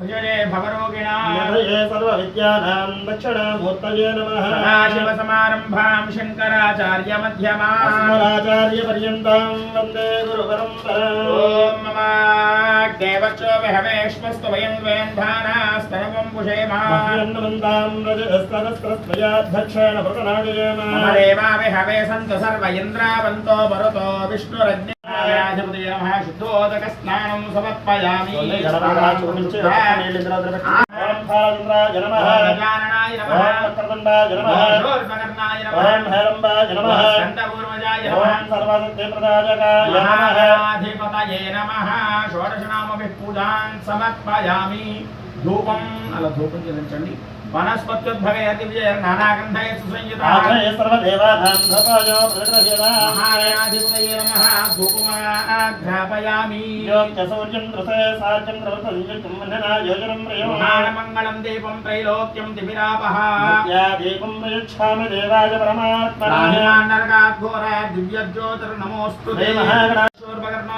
భుజనే భవరోగిణా నిధయే సర్వవిద్యానాం దక్షిణామూర్తయే నమః సదాశివసమారంభాం శంకరాచార్యమధ్యమాम् అస్మదాచార్యపర్యంతం వందే గురుపరంపరాం ఓం మమ దేవచో విహవేష్మస్తు వయం ద్వయం ధానాస్తనవం పుషేమా మహ్యన్నమంతాం రజస్తరస్త్రస్మయాధ్యక్షేణ ప్రతనాజయేమ మమ విష్ణురగ్నిధిపతయ నమః. శుద్ధోదక స్నానం సమర్పయామి ఓం భారచంద్రాయ నమః. ధూపం అలా ధూపం చెల్లించండి వనస్పత్యుద్భవేతి విజయ నానాగంధయ సుసంయుత. ఆశ్రయ సర్వదేవానాం భవజో ప్రతిరసేవ మహారాధిపతయే నమః ధూపమాఘ్రాపయామి యోక్త సూర్యం కృతే సార్జం ప్రవర్తయతం వందనా యోజనం ప్రయోమాన మంగళం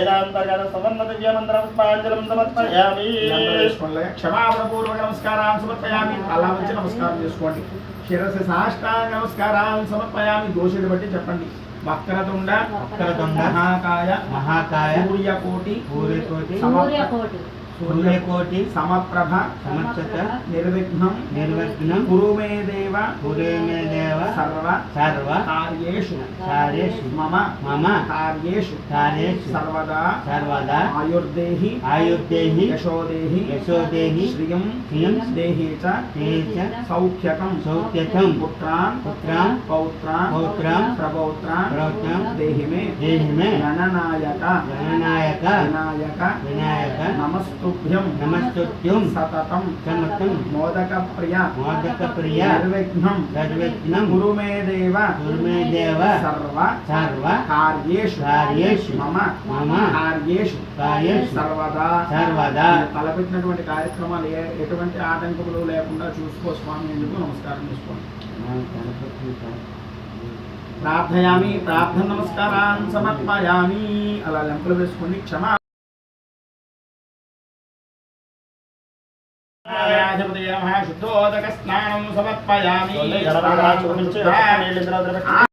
వేదాంతర్గత మంత్ర పుష్పాంజలిం సమర్పయామి క్షమాపణపూర్వక నమస్కారాలు సమర్పయామి అలా వచ్చి నమస్కారం చేసుకోండి. శిరసి సాష్టాంగ నమస్కారాలు సమర్పయామి దోషుని బట్టి చెప్పండి వక్రతుండ వక్రతుండ, మహాకాయ మహాకాయ సూర్యకోటి సూర్యకోటి पुण्यकोटि समप्रभ समचत निर्विघ्नं निर्विघ्नं देव देव सर्व सर्व कार्येषु कार्येषु मम मम कार्येषु कार्येषु सर्वदा सर्वदा आयुर्देहि आयुर्देहि यशो देहि श्रियं श्रियं देहि च सौख्यकं सौख्यकं देहि मे देहि मे नमस्तु। సతతం సమతం మోదక ప్రియ మోదక ప్రియ నిర్విఘ్నం సర్వజ్ఞం గురు మే దేవ గురుమే దేవ సర్వ సర్వ కార్యేషు కార్యేషు మమ మమ కార్యేషు కార్యేషు సర్వదా సర్వదా తలపెట్టినటువంటి కార్యక్రమాలు ఏ- ఎటువంటి ఆటంకములు లేకుండా చూసుకో స్వామి చెప్పి నమస్కారం చేసుకోండి ప్రార్థయామి ప్రార్థన నమస్కారాన్ సమర్పయామి. అలా లెంపలు వేసుకోండి క్షమా శుద్ధోదక స్నానం సమర్పయామి